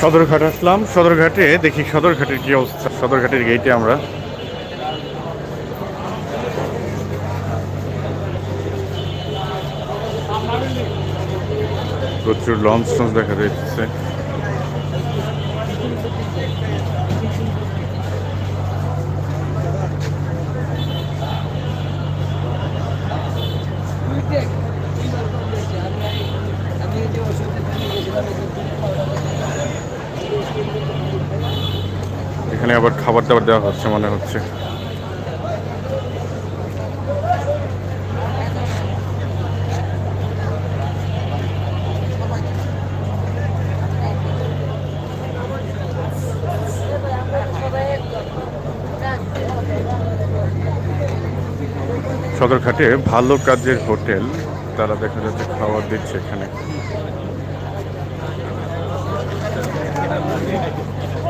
সদরঘাট আসলাম। সদরঘাটে দেখি সদরঘাটের কি অবস্থা। সদরঘাটের গেটে আমরা। প্রচুর লঞ্চ টঞ্চ দেখা যাচ্ছে। এখানে আবার খাবার দাবার দেওয়া হচ্ছে মনে হচ্ছে। সদরঘাটে ভালো কাজের হোটেল, তারা দেখা যাচ্ছে খাবার দিচ্ছে এখানে।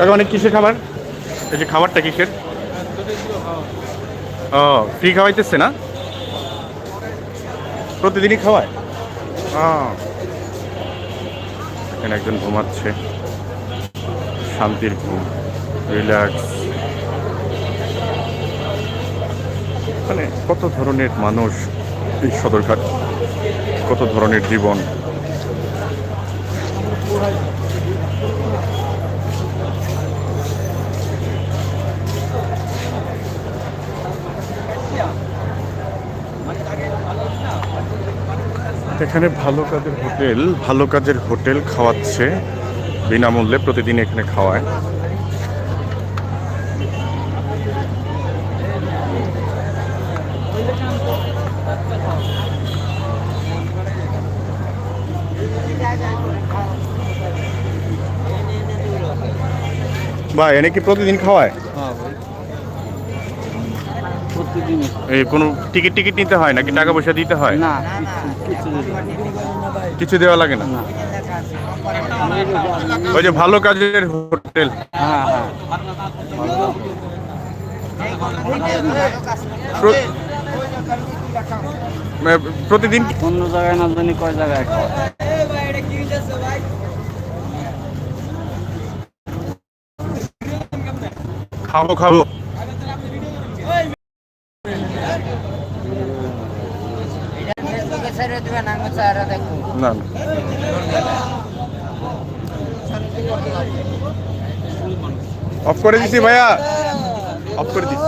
কাকা অনেক কিসের খাবার? এই যে খাবারটা কিসের? ও ফ্রি খাওয়াইতেছে না? প্রতিদিনই খাওয়ায়? এখানে একজন ঘুমাচ্ছে। শান্তির ঘুম রিল্যাক্স মানে কত ধরনের মানুষ এই সদরঘাট? কত ধরনের জীবন? এখানে ভালো কাজের হোটেল, ভালো কাজের হোটেল খাওয়াচ্ছে, বিনামূল্যে প্রতিদিন এখানে খাওয়ায়। ভাই এনে কি প্রতিদিন খাওয়ায়? কোনো টিকিট টিকিট নিতে হয় নাকি? টাকা পয়সা দিতে হয়? না কিছু দেওয়া লাগে না। না? ওই যে ভালো কাজের হোটেল। হ্যাঁ হ্যাঁ। প্রতিদিন অন্য জায়গায় না জানি কয় জায়গায় খাব খাব। না না। অফ করে দিছি ভাইয়া অফ করে দিছি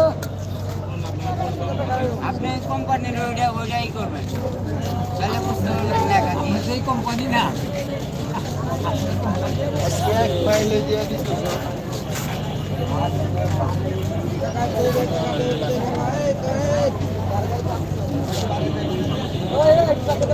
আপনি কোম্পানির ওইটা ওইটাই করবেন তাহলে বুঝতে পারবেন টাকা দিয়ে সেই কোম্পানি না